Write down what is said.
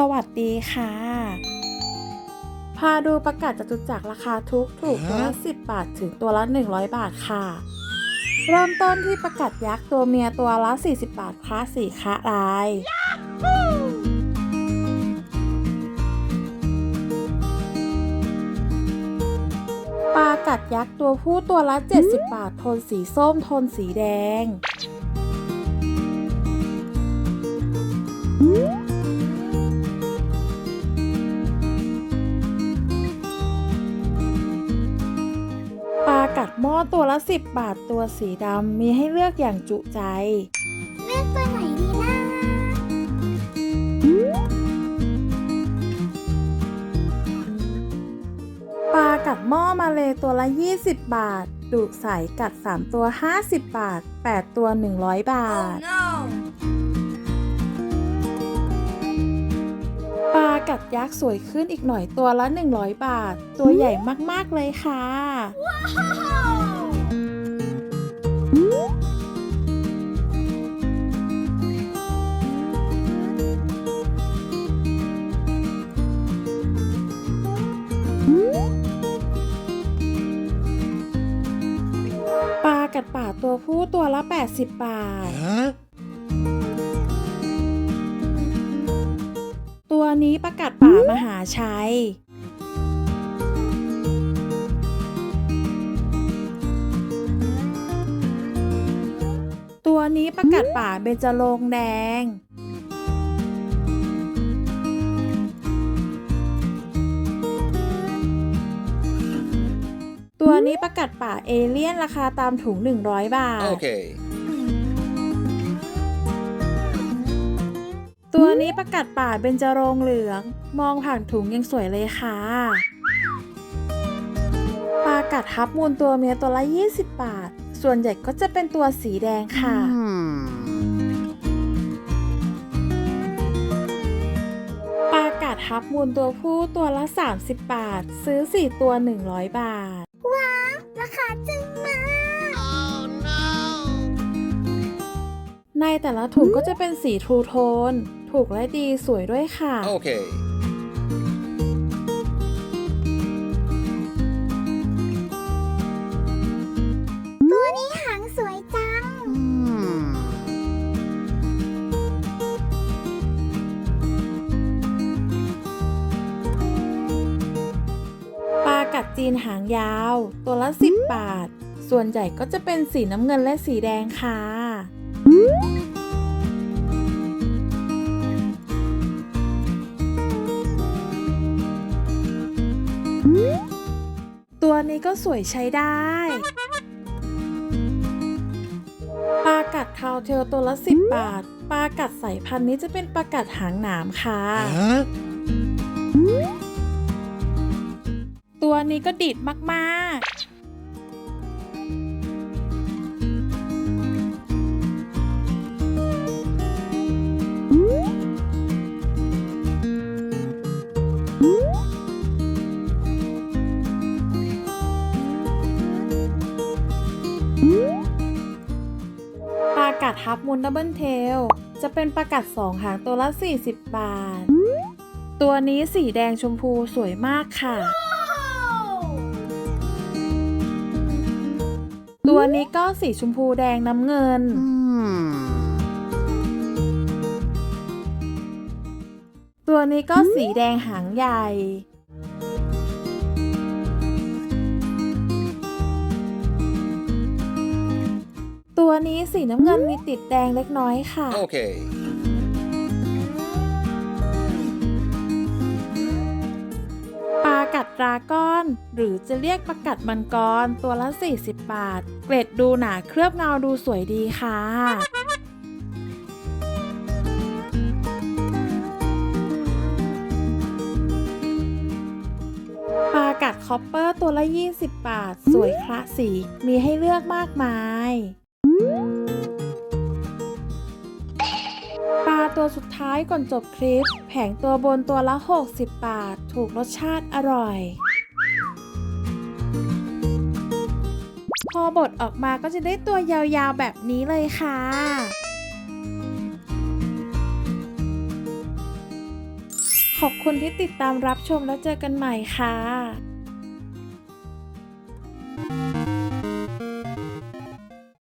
สวัสดีค่ะ พาดูประกาศจตุจักรราคาทุกถูกตัวละ10 บาท ถึงตัวละ 100 บาทค่ะ เริ่มต้นที่ประกาศยักษ์ตัวเมียตัวละ 40 บาทคลาสสีคะลายปลากัดยักษ์ตัวผู้ตัวละ 70 บาท โทนสีส้ม โทนสีแดง หม้อตัวละ 10 บาทตัวสีดำมีให้เลือกอย่างจุใจ เลือกตัวไหนดีนะปลากัดหม้อมาเลยตัวละ 20 บาทดุใสกัด 3 ตัว 50 บาท 8 ตัว 100 บาทปลากัดยักษ์สวยขึ้นอีกหน่อยตัวละ 100 บาท ตัวใหญ่มาก ๆ เลยค่ะ ปลากัดป่าตัวผู้ตัวละ 80 บาท ตัวนี้ประกาศป่ามหาชัย ตัวนี้ประกาศป่าเบญจรงแดง ตัวนี้ประกาศป่าเอเลี่ยนราคาตามถุง 100 บาท Okay. ตัวนี้ประกาศป่าเบญจรงค์เหลือง มองผ่านถุงยังสวยเลยค่ะ ปลากัดฮับมูลตัวเมียตัวละ 20 บาท ส่วนใหญ่ก็จะเป็นตัวสีแดงค่ะ ปลากัดฮับมูลตัวผู้ตัวละ 30 บาท ซื้อ 4 ตัว 100 บาทว้าว ราคาจึงมากในแต่ละถุงก็จะเป็นสีทรูโทน ถูกและดีสวยด้วยค่ะ Okay. กัดจีนหางยาว ตัวละ 10 บาท ส่วนใหญ่ก็จะเป็นสีน้ำเงินและสีแดงค่ะตัวนี้ก็สวยใช้ได้ปลากัดคาวเทลตัวละ 10 บาทปลากัดสายพันธุ์นี้จะเป็นปลากัดหางหนามค่ะ Huh? ตัวนี้ก็ดิดมากๆปลากัดฮับมูลดับเบิลเทลจะเป็นปลากัดสองหางตัวละ 40 บาท ตัวนี้สีแดงชมพูสวยมากค่ะ ตัวนี้ก็สีชมพูแดงน้ำเงิน ตัวนี้ก็สีแดงหางใหญ่ ตัวนี้สีน้ำเงินมีติดแดงเล็กน้อยค่ะ โอเค กัดดราก้อน หรือจะเรียกปลากัดมังกรตัวละ 40 บาท เกล็ดดูหนาเคลือบเงาดูสวยดีค่ะปลากัดคอปเปอร์ตัวละ 20 บาท สวยคละสี มีให้เลือกมากมาย ตัวสุดท้ายก่อนจบคลิป แผงตัวบนตัวละ 60 บาท ถูกรสชาติอร่อย พอบดออกมาก็จะได้ตัวยาวๆแบบนี้เลยค่ะขอบคุณที่ติดตามรับชมแล้วเจอกันใหม่ค่ะ